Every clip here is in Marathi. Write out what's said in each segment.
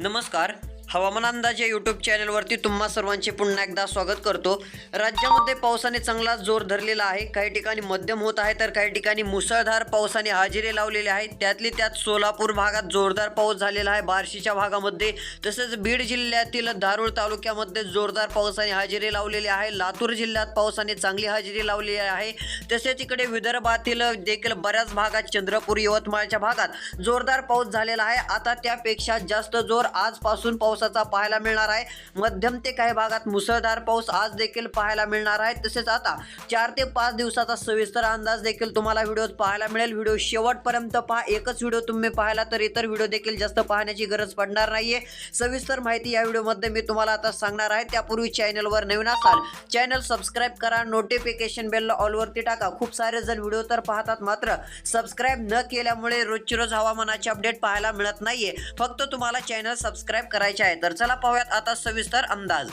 नमस्कार. हवामान अंदाज या यूट्यूब चॅनलवरती तुम्हा सर्वांचे पुन्हा एकदा स्वागत करतो. राज्यामध्ये पावसाने चांगला जोर धरलेला आहे. काही ठिकाणी मध्यम होत आहे तर काही ठिकाणी मुसळधार पावसाने हजेरी लावलेली आहे. त्यातली त्यात सोलापूर भागात जोरदार पाऊस झालेला आहे. बार्शीच्या भागामध्ये तसेच बीड जिल्ह्यातील धारूळ तालुक्यामध्ये जोरदार पावसाने हजेरी लावलेली आहे. लातूर जिल्ह्यात पावसाने चांगली हजेरी लावलेली आहे. तसेच इकडे विदर्भातील देखील बऱ्याच भागात चंद्रपूर यवतमाळच्या भागात जोरदार पाऊस झालेला आहे. आता त्यापेक्षा जास्त जोर आजपासून पाऊस पावसाचा पाहायला मिळणार आहे. मध्यम ते काही भागात मुसळधार पाऊस आज देखील पाहायला मिळणार आहे. तसेच आता चार ते पाच दिवसाचा सविस्तर अंदाज देखील तुम्हाला व्हिडिओ पाहायला मिळेल. व्हिडिओ शेवटपर्यंत पहा. एकच व्हिडिओ तुम्ही पाहिला तर इतर व्हिडिओ देखील जास्त पाहण्याची गरज पडणार नाहीये. सविस्तर माहिती या व्हिडिओमध्ये मी तुम्हाला आता सांगणार आहे. त्यापूर्वी चॅनलवर नवीन असाल चॅनल सबस्क्राईब करा. नोटिफिकेशन बेल ऑलवरती टाका. खूप सारे जण व्हिडिओ तर पाहतात मात्र सबस्क्राईब न केल्यामुळे रोजची रोज हवामानाचे अपडेट पाहायला मिळत नाहीये. फक्त तुम्हाला चॅनल सबस्क्राईब करायचे आहे. तर चला पाहूयात आता सविस्तर अंदाज.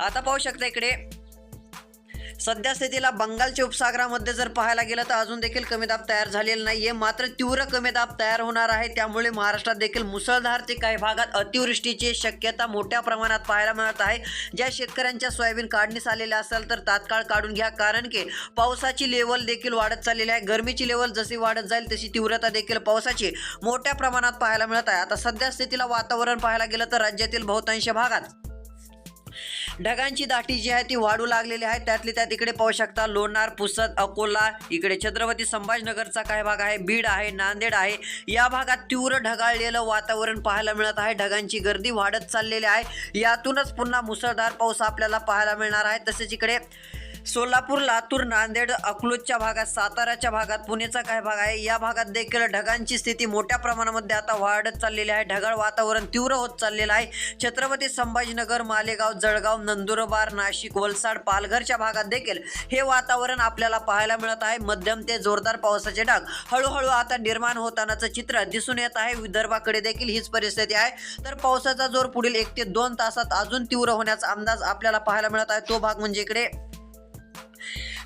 आता पाहू शकता इकडे. सध्या स्थितीला बंगालच्या उपसागरामध्ये जर पाहायला गेलं तर अजून देखील कमी दाब तयार झालेला नाहीये. मात्र तीव्र कमी दाब तयार होणार आहे. त्यामुळे महाराष्ट्रात देखील मुसळधार ते काही भागात अतिवृष्टीची शक्यता मोठ्या प्रमाणात पाहायला मिळत आहे. ज्या शेतकऱ्यांच्या सोयाबीन काढणीस आलेल्या असेल तर तात्काळ काढून घ्या. कारण की पावसाची लेवल देखील वाढत चाललेली आहे. गरमीची लेवल जशी वाढत जाईल तशी तीव्रता देखील पावसाची मोठ्या प्रमाणात पाहायला मिळत आहे. आता सध्या स्थितीला वातावरण पाहायला गेलं तर राज्यातील बहुतांश भागात ढगांची दाटी जी आहे ती वाढू लागलेली आहे. त्यातली त्यात इकडे पाहू शकता लोणार पुसद अकोला इकडे छत्रपती संभाजीनगरचा काही भाग आहे? बीड आहे नांदेड आहे. या भागात तीव्र ढगाळलेलं वातावरण पाहायला मिळत आहे. ढगांची गर्दी वाढत चाललेली आहे. यातूनच पुन्हा मुसळधार पाऊस आपल्याला पाहायला मिळणार आहे. तसेच इकडे सोलापूर लातूर नांदेड अकलूजच्या भागात साताऱ्याच्या भागात पुणेचा काही भाग आहे? या भागात देखील ढगांची स्थिती मोठ्या प्रमाणामध्ये आता वाढत चाललेली आहे. ढगाळ वातावरण तीव्र होत चाललेलं आहे. छत्रपती संभाजीनगर मालेगाव जळगाव नंदुरबार नाशिक वलसाड पालघरच्या भागात देखील हे वातावरण आपल्याला पाहायला मिळत आहे. मध्यम ते जोरदार पावसाचे ढग हळूहळू आता निर्माण होतानाचं चित्र दिसून येत आहे. विदर्भाकडे देखील हीच परिस्थिती आहे. तर पावसाचा जोर पुढील एक ते दोन तासात अजून तीव्र होण्याचा अंदाज आपल्याला पाहायला मिळत आहे. तो भाग म्हणजे इकडे.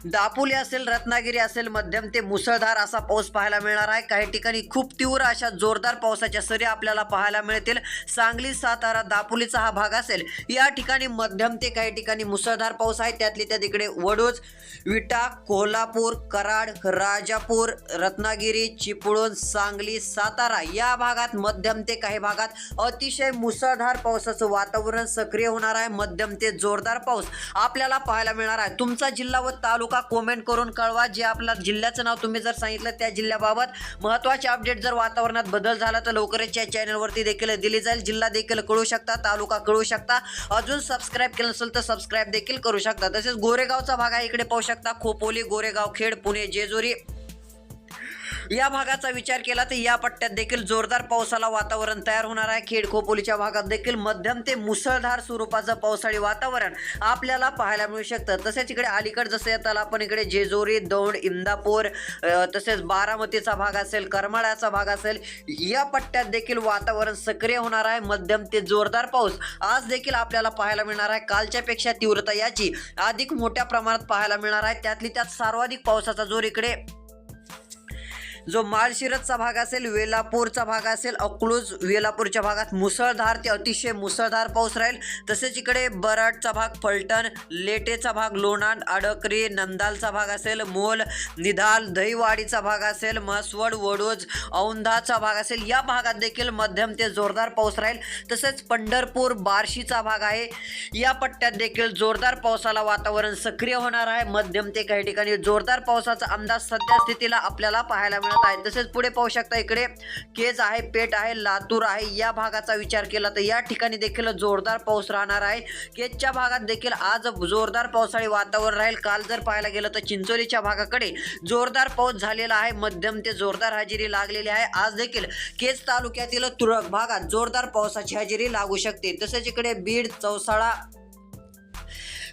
दापोली असेल रत्नागिरी असेल मध्यम ते मुसळधार असा पाऊस पाहायला मिळणार आहे. काही ठिकाणी खूप तीव्र अशा जोरदार पावसाच्या सरी आपल्याला पाहायला मिळतील. सांगली सातारा दापोलीचा हा भाग असेल. या ठिकाणी मध्यम ते काही ठिकाणी मुसळधार पाऊस आहे. त्यातली त्या तिकडे वडोज विटा कोल्हापूर कराड राजापूर रत्नागिरी चिपळूण सांगली सातारा या भागात मध्यम ते काही भागात अतिशय मुसळधार पावसाचं वातावरण सक्रिय होणार आहे. मध्यम ते जोरदार पाऊस आपल्याला पाहायला मिळणार आहे. तुमचा जिल्हा व तालुका कमेंट करून कळवा. जे आपला जिल्ह्याचं नाव तुम्ही जर सांगितलं त्या जिल्ह्याबाबत महत्त्वाचे अपडेट जर वातावरणात बदल झाला तर लवकरच या चॅनलवरती देखील दिली जाईल. जिल्हा देखील कळू शकता तालुका कळू शकता. अजून सबस्क्राईब केलं नसेल तर सबस्क्राईब देखील करू शकता. तसेच गोरेगावचा भाग आहे. इकडे पाहू शकता. खोपोली गोरेगाव खेड पुणे जेजुरी. या भागाचा विचार केला तर या पट्ट्यात देखील जोरदार पावसाला वातावरण तयार होणार आहे. खेड खोपोलीच्या भागात देखील मध्यम ते मुसळधार स्वरूपाचं पावसाळी वातावरण आपल्याला पाहायला मिळू शकतं. तसेच इकडे अलीकड जसं येताल आपण इकडे जेजोरी दौंड इंदापूर तसेच बारामतीचा भाग असेल करमाळ्याचा भाग असेल या पट्ट्यात देखील वातावरण सक्रिय होणार आहे. मध्यम ते जोरदार पाऊस आज देखील आपल्याला पाहायला मिळणार आहे. कालच्या पेक्षा तीव्रता याची अधिक मोठ्या प्रमाणात पाहायला मिळणार आहे. त्यातली त्यात सर्वाधिक पावसाचा जोर इकडे जो माळशिरसचा भाग असेल वेलापूरचा भाग असेल अकलूज वेलापूरच्या भागात मुसळधार ते अतिशय मुसळधार पाऊस राहील. तसेच इकडे बराडचा भाग फलटण लेटेचा भाग लोणांड अडकरी नंदालचा भाग असेल मोल निधाल दहीवाडीचा भाग असेल म्हसवड वडोज औंधाचा भाग असेल या भागात देखील मध्यम ते जोरदार पाऊस राहील. तसेच पंढरपूर बार्शीचा भाग आहे. या पट्ट्यात देखील जोरदार पावसाला वातावरण सक्रिय होणार आहे. मध्यम ते काही ठिकाणी जोरदार पावसाचा अंदाज सध्या स्थितीला आपल्याला पाहायला मिळत आहे. तसेच पुढे पाहू शकता इकडे केज आहे पेट आहे लातूर आहे या भागाचा विचार केला तर या ठिकाणी देखील जोरदार पाऊस राहणार आहे. केजच्या भागात देखील आज जोरदार पावसाळी वातावरण राहील. काल जर पाहायला गेलं तर चिंचोलीच्या भागाकडे जोरदार पाऊस झालेला आहे. मध्यम ते जोरदार हजेरी लागलेली आहे. आज देखील केज तालुक्यातील तुरळक भागात जोरदार पावसाची हजेरी लागू शकते. तसेच इकडे बीड चौसाळा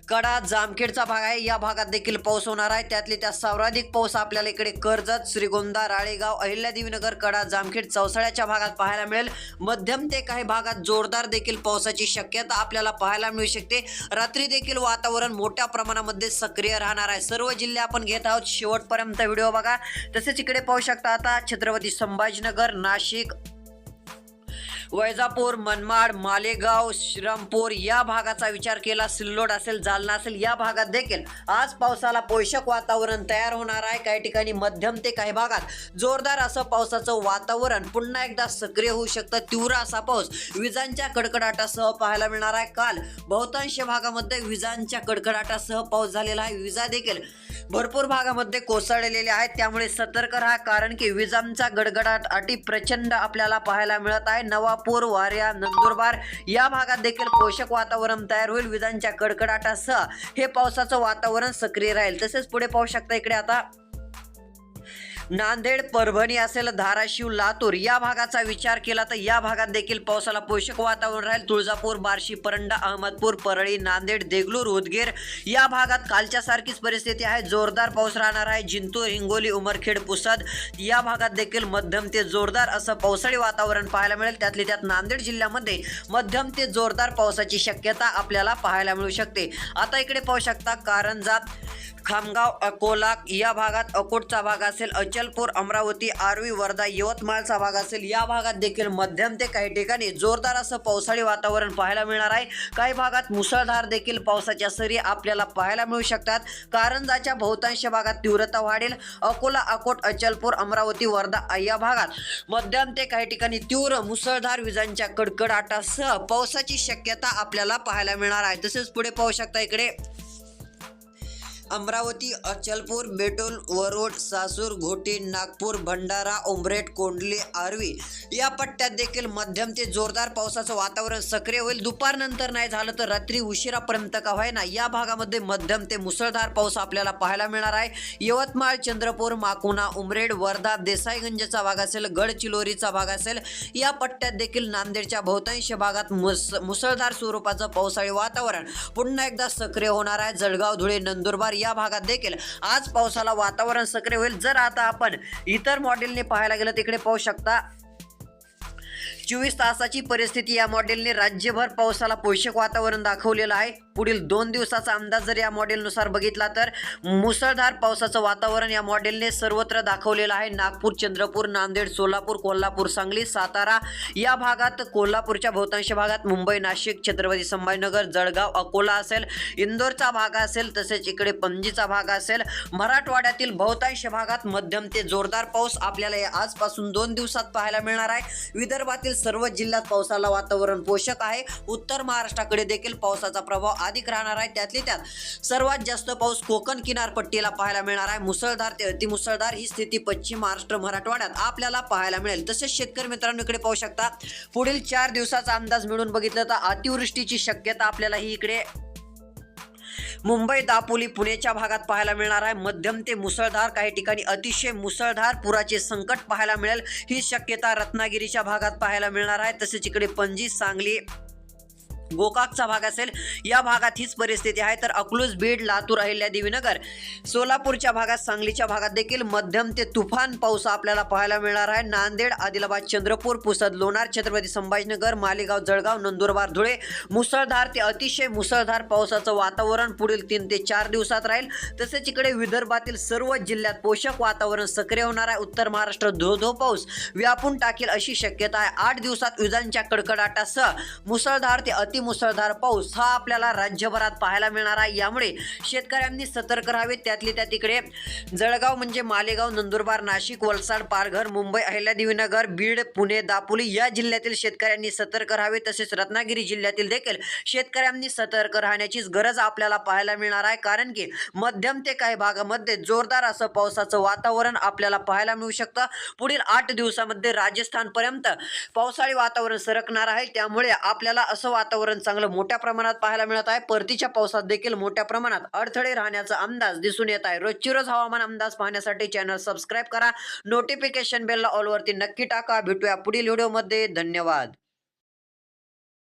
कडा जामखेडचा भाग आहे. या भागात देखील पाऊस होणार आहे. त्यातले त्या सर्वाधिक पाऊस आपल्याला इकडे कर्जत श्रीगोंदा राळेगाव अहिल्यादेवीनगर कडा जामखेड चौसाळ्याच्या भागात पाहायला मिळेल. मध्यम ते काही भागात जोरदार देखील पावसाची शक्यता आपल्याला पाहायला मिळू शकते. रात्री देखील वातावरण मोठ्या प्रमाणामध्ये सक्रिय राहणार आहे. सर्व जिल्हे आपण घेत आहोत. शेवटपर्यंत व्हिडिओ बघा. तसेच इकडे पाहू शकता आता छत्रपती संभाजीनगर नाशिक वैजापूर मनमाड मालेगाव श्रमपूर या भागाचा विचार केला. सिल्लोड असेल जालना असेल या भागात देखील आज पावसाला पोषक वातावरण तयार होणार आहे. काही ठिकाणी मध्यम ते काही भागात जोरदार असं पावसाचं वातावरण पुन्हा एकदा सक्रिय होऊ शकतं. तीव्र असा पाऊस विजांच्या कडकडाटासह पाहायला मिळणार आहे. काल बहुतांश भागामध्ये विजांच्या कडकडाटासह पाऊस झालेला आहे. विजा देखील भरपूर भागामध्ये कोसळलेले आहेत. त्यामुळे सतर्क राहा कारण की विजांचा गडगडाट अटी प्रचंड आपल्याला पाहायला मिळत आहे. नवापूर वाऱ्या नंदुरबार या भागात देखील पोषक वातावरण तयार होईल. विजांच्या कडकडाटासह हे पावसाचं वातावरण सक्रिय राहील. तसेच पुढे पाहू शकता इकडे आता नांदेड परभणी असेल धाराशिव लातूर या भागाचा विचार केला तर या भागात देखील पावसाला पोषक वातावरण राहील. तुळजापूर बार्शी परंडा अहमदपूर परळी नांदेड देगलूर उदगीर या भागात कालच्या सारखीच परिस्थिती आहे. जोरदार पाऊस राहणार आहे. जिंतूर हिंगोली उमरखेड पुसद या भागात देखील मध्यम ते जोरदार असं पावसाळी वातावरण पाहायला मिळेल. त्यातली त्यात नांदेड जिल्ह्यामध्ये मध्यम ते जोरदार पावसाची शक्यता आपल्याला पाहायला मिळू शकते. आता इकडे पाहू शकता कारंजा खामगाव अकोला या भागात अकोटचा भाग असेल अचलपूर अमरावती आर्वी वर्धा यवतमाळचा भाग असेल या भागात देखील मध्यम ते काही ठिकाणी जोरदार असं पावसाळी वातावरण पाहायला मिळणार आहे. काही भागात मुसळधार देखील पावसाच्या सरी आपल्याला पाहायला मिळू शकतात. कारंजाच्या बहुतांश भागात तीव्रता वाढेल. अकोला अकोट अचलपूर अमरावती वर्धा या भागात मध्यम ते काही ठिकाणी तीव्र मुसळधार विजांच्या कडकडाटासह पावसाची शक्यता आपल्याला पाहायला मिळणार आहे. तसेच पुढे पाहू शकता इकडे. अमरावती अचलपूर बेटूल वरोड सासूर घोटी नागपूर भंडारा उमरेट कोंडली आर्वी या पट्ट्यात देखील मध्यम ते जोरदार पावसाचं वातावरण सक्रिय होईल. दुपारनंतर नाही झालं तर रात्री उशिरापर्यंत का व्हायना या भागामध्ये मध्यम ते मुसळधार पाऊस आपल्याला पाहायला मिळणार आहे. यवतमाळ चंद्रपूर माकुना उमरेड वर्धा देसाईगंजचा भाग असेल गडचिलोरीचा भाग असेल या पट्ट्यात देखील नांदेडच्या बहुतांश भागात मुस मुसळधार स्वरूपाचं पावसाळी वातावरण पुन्हा एकदा सक्रिय होणार आहे. जळगाव धुळे नंदुरबार या भागात देखील आज पावसाला वातावरण सक्रिय होईल. जर आता आपण इतर मॉडेलने पाहायला गेलं तिकडे पाहू शकता चोवीस तासाची परिस्थिती या मॉडेलने राज्यभर पावसाला पोषक वातावरण दाखवलेलं आहे. पुढील दोन दिवसाचा अंदाज जर या मॉडेलनुसार बघितला तर मुसळधार पावसाचं वातावरण या मॉडेलने सर्वत्र दाखवलेलं आहे. नागपूर चंद्रपूर नांदेड सोलापूर कोल्हापूर सांगली सातारा या भागात कोल्हापूरच्या बहुतांश भागात मुंबई नाशिक छत्रपती संभाजीनगर जळगाव अकोला असेल इंदोरचा भाग असेल तसेच इकडे पणजीचा भाग असेल मराठवाड्यातील बहुतांश भागात मध्यम ते जोरदार पाऊस आपल्याला या आजपासून दोन दिवसात पाहायला मिळणार आहे. विदर्भातील सर्व जिल्ह्यात पावसाला वातावरण पोषक आहे. उत्तर महाराष्ट्राकडे देखील पावसाचा प्रभाव अधिक राहणार आहे. त्यातली त्यात सर्वात जास्त पाऊस कोकण किनारपट्टीला पाहायला मिळणार आहे. मुसळधार ते अतिमुसळधार ही स्थिती पश्चिम महाराष्ट्र मराठवाड्यात आपल्याला पाहायला मिळेल. तसेच शेतकरी मित्रांनो इकडे पाहू शकता पुढील चार दिवसाचा अंदाज मिळून बघितलं तर अतिवृष्टीची शक्यता आपल्याला ही इकडे मुंबई दापोली पुण्याच्या भागात पाहायला मिळणार आहे. मध्यम ते मुसळधार काही ठिकाणी अतिशय मुसळधार पुराचे संकट पाहायला मिळेल. ही शक्यता रत्नागिरीच्या भागात पाहायला मिळणार आहे. तसेच इकडे पणजी सांगली गोकाकचा भाग असेल या भागात हीच परिस्थिती आहे. तर अकलूज बीड लातूर अहिल्यादेवीनगर सोलापूरच्या भागात सांगलीच्या भागात देखील मध्यम ते तुफान पाऊस आपल्याला पाहायला मिळणार आहे. नांदेड आदिलाबाद चंद्रपूर पुसद लोणार छत्रपती संभाजीनगर मालेगाव जळगाव नंदुरबार धुळे मुसळधार ते अतिशय मुसळधार पावसाचं वातावरण पुढील तीन ते चार दिवसात राहील. तसेच इकडे विदर्भातील सर्व जिल्ह्यात पोषक वातावरण सक्रिय होणार आहे. उत्तर महाराष्ट्र धो धो पाऊस व्यापून टाकेल अशी शक्यता आहे. आठ दिवसात विजांच्या कडकडाटासह मुसळधार ते अति मुसळधार पाऊस हा आपल्याला राज्यभरात पाहायला मिळणार आहे. यामुळे शेतकऱ्यांनी सतर्क राहावे त्यातली त्या तिकडे जळगाव म्हणजे मालेगाव नंदुरबार नाशिक वलसाड पालघर मुंबई अहिल्यादेवीनगर बीड पुणे दापोली या जिल्ह्यातील शेतकऱ्यांनी सतर्क राहावे. तसेच रत्नागिरी जिल्ह्यातील देखील शेतकऱ्यांनी सतर्क राहण्याचीच गरज आपल्याला पाहायला मिळणार आहे. कारण की मध्यम ते काही भागामध्ये जोरदार असं पावसाचं वातावरण आपल्याला पाहायला मिळू शकतं. पुढील आठ दिवसामध्ये राजस्थानपर्यंत पावसाळी वातावरण सरकणार आहे. त्यामुळे आपल्याला असं वातावरण वातावरण चांगलं मोठ्या प्रमाणात पाहायला मिळत आहे. परतीच्या पावसात देखील मोठ्या प्रमाणात अडथळे राहण्याचा अंदाज दिसून येत आहे. रोजची रोज हवामान अंदाज पाहण्यासाठी चॅनल सबस्क्राईब करा. नोटिफिकेशन बेलला ऑलवरती नक्की टाका. भेटूया पुढील व्हिडिओमध्ये. धन्यवाद.